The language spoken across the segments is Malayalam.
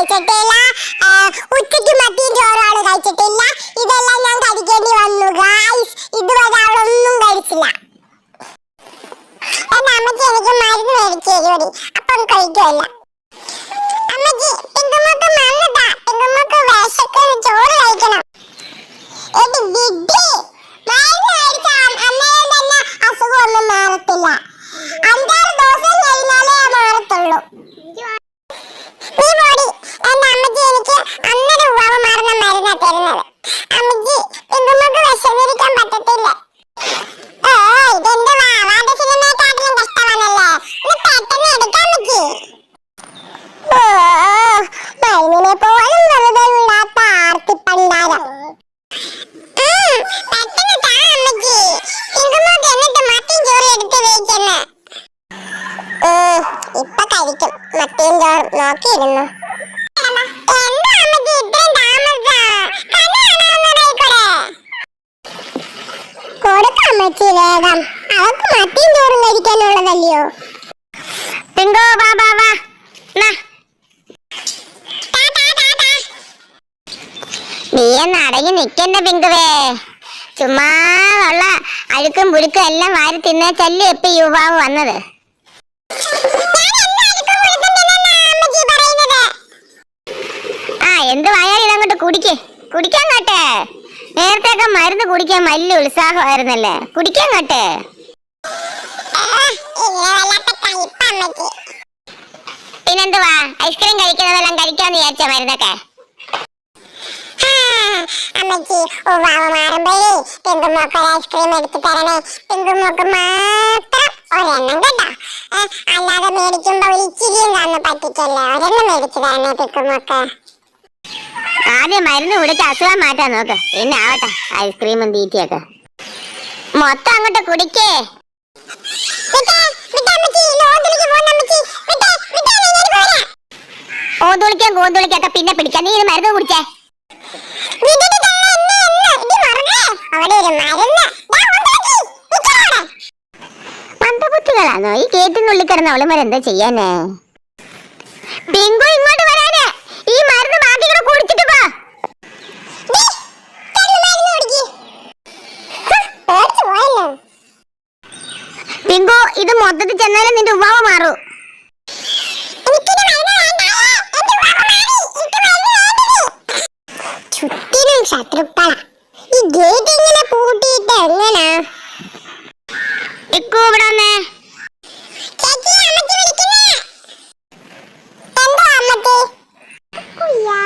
കഴിച്ചിട്ടില്ല. ഉച്ചയ്ക്ക് മത്തിയും ചോറാണ് കഴിച്ചിട്ടില്ല. ഇതെല്ലാം ഞാൻ കഴിക്കേണ്ടി വന്നു. ഗായ്സ് ഇതുവരെ അവളൊന്നും കഴിച്ചില്ല. എന്റെ അമ്മച്ചി എനിക്ക് മരുന്ന് മേടിച്ചു തരുമടി അപ്പം കഴിക്കുമല്ല അമ്മച്ചി പെങ്കുമ്മക്ക് മണ്ണതാ പെങ്കുമ്മക്ക് വിശക്കുന്ന ചോറ് കഴിക്കണം. എടി വിഡ്ഢി മരുന്ന് കഴിച്ച അന്നേരം തന്നെ അസുഖമൊന്നും മാറത്തില്ല. അഞ്ചാറ് ദിവസം കഴിഞ്ഞാലേ മാറത്തുള്ളൂ നീ പോടി എന്റെ അമ്മച്ചി എനിക്ക് അന്നേരം ഉവാവ് മാറുന്ന മരുന്നാ തരുന്നത്. അമ്മച്ചി പിങ്കുമ്മക്ക് വിശന്നിരിക്കാൻ പറ്റത്തില്ല. ഓ ഇതെന്റെ വാവാന്റെ സിനിമയെക്കാട്ടിലും കഷ്ടമാണല്ലേ? ഒന്ന് പെട്ടെന്ന് എടുക്കാൻ പറ്റി ഓ പോലും വെറുതെ വിടാത്ത ആർത്തിപ്പണ്ടാരം. പെട്ടെന്ന് താ അമ്മച്ചി. പിങ്കുമ്മക്ക് എന്നിട്ട് മത്തിയും ചോറ് എടുത്ത് വേവിച്ചെന്ന്. ഇപ്പൊ കഴിക്കും. മത്തിയും ചോറും നോക്കിയിരുന്നു? കൊടുക്കാം അമ്മച്ചി വേഗം. അവക്ക് മത്തിയും ചോറും കഴിക്കാനുള്ളതല്ലയോ? പിങ്കോ വാ വാ വാ. നാ. ഒന്ന് അടങ്ങി നിക്കണ്ട പിങ്കുവേ. ചുമ്മാ ഉള്ള അഴുക്കും പുഴുക്കും എല്ലാം വാരി തിന്നേ ചല്ലി എപ്പ യുവാവ് വന്നത്. ആ എന്ത് വായാലും ഇതങ്ങോട്ട് കുടിക്കേ. കുടിക്കാൻ കേട്ടെ നേരത്തെയൊക്കെ മരുന്ന് കുടിക്കാൻ വലിയ ഉത്സാഹമായിരുന്നല്ലേ? കുടിക്കാൻ കട്ടെ? പിന്നെന്തുവാ? ഐസ്ക്രീം കഴിക്കുന്നതെല്ലാം കഴിക്കാന്ന് വിചാരിച്ച മരുന്നൊക്കെ? അമ്മച്ചി ഐസ്ക്രീം എടുത്ത് തരണേ. പിങ്കുമോക്ക് മാത്രം ഒരെണ്ണം കേട്ടോ. അല്ലാതെ മേടിക്കുമ്പോ ഒരു ഇച്ചിരിയും പറ്റിക്കല്ലേ ഒരെണ്ണം മേടിച്ചു തരണേ പിങ്കുമോക്ക്. ആദ്യം മരുന്ന് കുടിച്ച് അസുഖം മാറ്റാൻ നോക്ക്. പിന്നെ ആവട്ടെ ഐസ്ക്രീമും തീറ്റയൊക്കെ. മൊത്തം അങ്ങോട്ട് കുടിക്കേ. ഓതുളിക്കാൻ കോന്തുളിക്കൊക്കെ പിന്നെ പിടിക്കാം. നീ ഇത് മരുന്ന് കുടിച്ചേ. മന്ദബുദ്ധികളാണോ ഈ കേട്ടിനുള്ളിൽ കിടന്ന അവളുമാരെന്താ ചെയ്യാനേ? പിങ്കു ഇങ്ങോട്ട് വരാനേ ഈ മരുന്ന് ബാക്കി കൂടെ കുടിച്ചിട്ട് പോ പിങ്കു ഇത് മൊത്തത്തിൽ ചെന്നാലും നിന്റെ ഉപ്പാവ മാറൂ. ചുറ്റിനും ഈ ഗേറ്റ് ഇങ്ങനെ പൂട്ടിയിട്ട് എങ്ങനാ? ഇവിടെ വന്നേ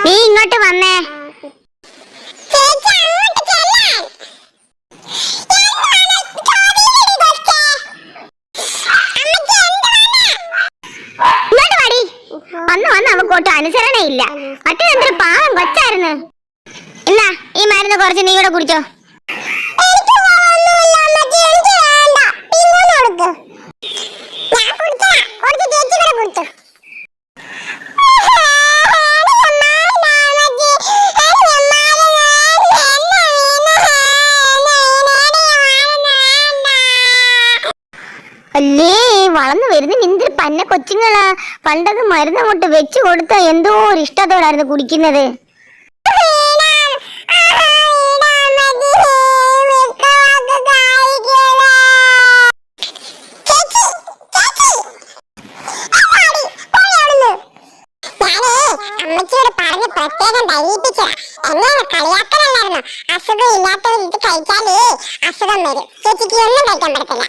നീ ഇങ്ങോട്ട് വന്നേ ഇങ്ങോട്ട് വാടി വന്ന് വന്ന് അവക്കോട്ട് അനുസരണയില്ല. മറ്റേ എന്തൊരു പാവം കൊച്ചായിരുന്നു. ഇല്ല ഈ മരുന്ന് കുറച്ച് നീ ഇവിടെ കുടിച്ചോ. വരുന്ന പന്ന കൊച്ചുങ്ങളാ. പണ്ടത് മരുന്ന് അങ്ങോട്ട് വെച്ചു കൊടുത്ത എന്തോ ഒരു ഇഷ്ടത്തോടായിരുന്നു കുടിക്കുന്നത്. എന്നെ അസുഖം ഇല്ലാത്തവർ ഇത് കഴിച്ചാലേ അസുഖം വരും. ചേച്ചിക്ക് ഒന്നും കഴിക്കാൻ പറ്റത്തില്ല.